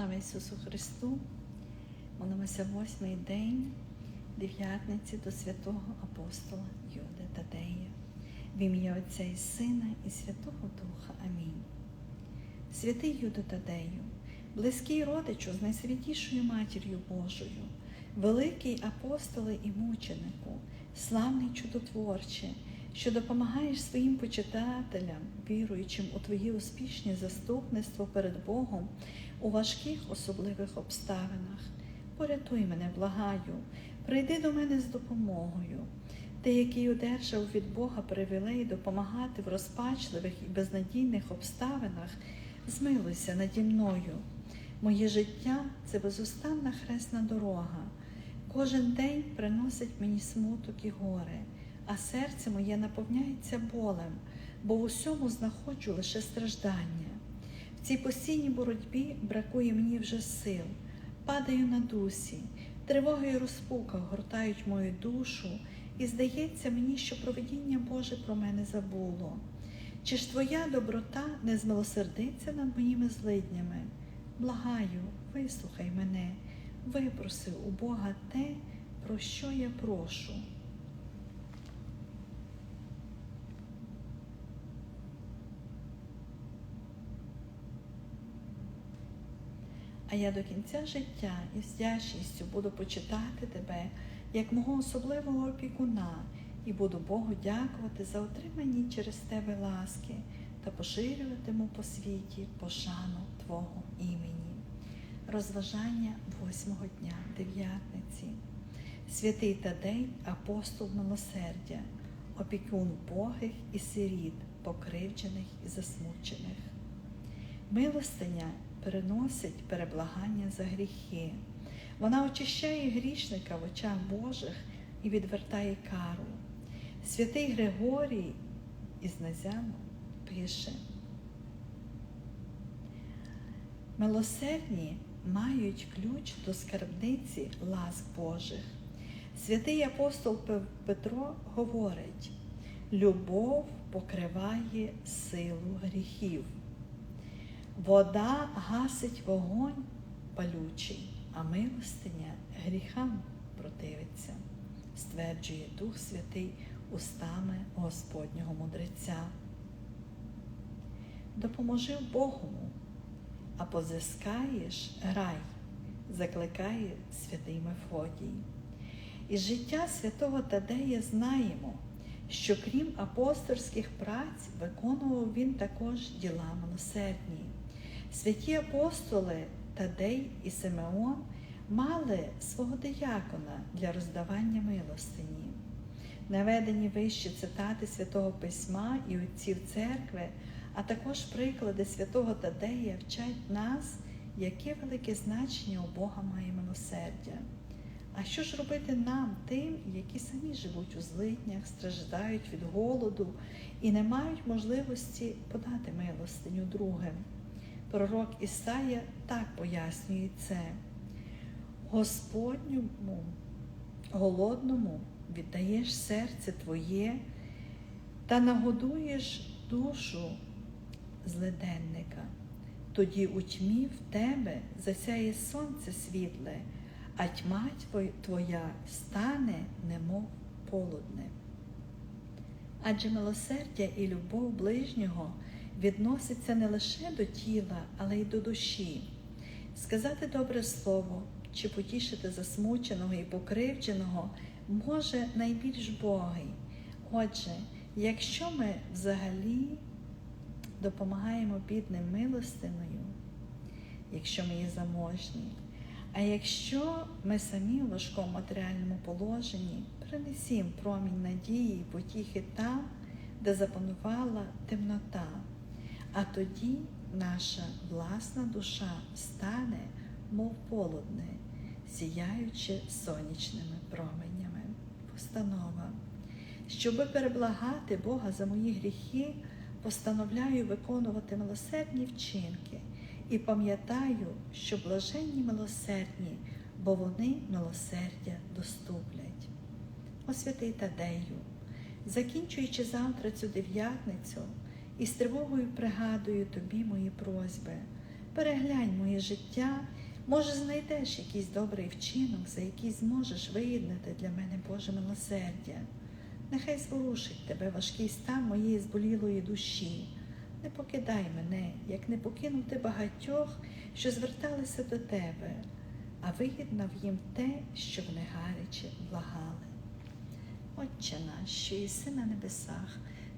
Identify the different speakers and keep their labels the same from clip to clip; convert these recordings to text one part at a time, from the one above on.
Speaker 1: Слава Ісусу Христу! Молимося восьмий день дев'ятниці до святого апостола Юди Тадея. В ім'я Отця і Сина і Святого Духа. Амінь. Святий Юдо Тадею, близький родичу з найсвятішою матір'ю Божою, великий апостоле і мученику, славний чудотворче, що допомагаєш своїм почитателям, віруючим у Твоє успішне заступництво перед Богом у важких особливих обставинах. Порятуй мене, благаю, прийди до мене з допомогою. Ти, який одержав від Бога привілей допомагати в розпачливих і безнадійних обставинах, змилуйся наді мною. Моє життя це безустанна хресна дорога. Кожен день приносить мені смуток і горе, а серце моє наповняється болем, бо в усьому знаходжу лише страждання. Цій постійній боротьбі бракує мені вже сил, падаю на дусі, тривоги і розпука гортають мою душу, і здається мені, що проведіння Боже про мене забуло. Чи ж твоя доброта не змилосердиться над моїми злиднями? Благаю, вислухай мене, випроси у Бога те, про що я прошу. А я до кінця життя із вдячністю буду почитати тебе як мого особливого опікуна і буду Богу дякувати за отримані через тебе ласки та поширюватиму по світі пошану Твого імені. Розважання восьмого дня дев'ятниці. Святий Тадей, апостол милосердя, опікун Богих і сиріт, покривджених і засмучених. Милостиня переносить переблагання за гріхи. Вона очищає грішника в очах Божих і відвертає кару. Святий Григорій із Назяну пише. Милосердні мають ключ до скарбниці ласк Божих. Святий апостол Петро говорить: любов покриває силу гріхів. Вода гасить вогонь палючий, а милостиня гріхам противиться, стверджує Дух Святий устами Господнього мудреця. Допоможи Богому, а позискаєш рай, закликає святий Мефодій. Із життя святого Тадея знаємо, що крім апостольських праць виконував він також діла милосердні. Святі апостоли Тадей і Симеон мали свого диякона для роздавання милостині. Наведені вищі цитати святого Письма і отців церкви, а також приклади святого Тадея вчать нас, яке велике значення у Бога має милосердя. А що ж робити нам, тим, які самі живуть у злиднях, страждають від голоду і не мають можливості подати милостиню другим? Пророк Ісая так пояснює це. Господньому голодному віддаєш серце Твоє та нагодуєш душу злиденника. Тоді у тьмі в тебе засяє сонце світле, а тьма твоя стане, немов полудне. Адже милосердя і любов ближнього відноситься не лише до тіла, але й до душі. Сказати добре слово чи потішити засмученого і покривдженого може найбільш Богий. Отже, якщо ми взагалі допомагаємо бідним милостиною, якщо ми є заможні, а якщо ми самі у важкому матеріальному положенні принесімо промінь надії і потіхи там, де запанувала темнота, а тоді наша власна душа стане, мов полудне, сіяючи сонячними променями. Постанова. Щоби переблагати Бога за мої гріхи, постановляю виконувати милосердні вчинки і пам'ятаю, що блаженні милосердні, бо вони милосердя доступлять. О святий Тадею, закінчуючи завтра цю дев'ятницю, і з тривогою пригадую тобі мої просьби. Переглянь моє життя, може, знайдеш якийсь добрий вчинок, за який зможеш виєднати для мене Боже милосердя. Нехай зворушить тебе важкий стан моєї зболілої душі. Не покидай мене, як не покинути багатьох, що зверталися до тебе, а виєднав їм те, що вони гаряче благали. Отче наш, що єси на небесах,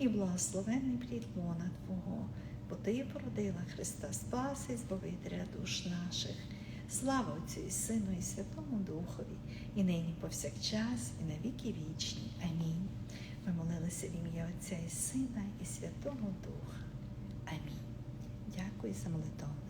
Speaker 1: і благословений плід лона Твого, бо Ти породила Христа Спаси Збавителя душ наших. Слава Отцю і Сину, і Святому Духові, і нині повсякчас, і на віки вічні. Амінь. Ми молилися в ім'я Отця і Сина, і Святого Духа. Амінь. Дякую за молитовне.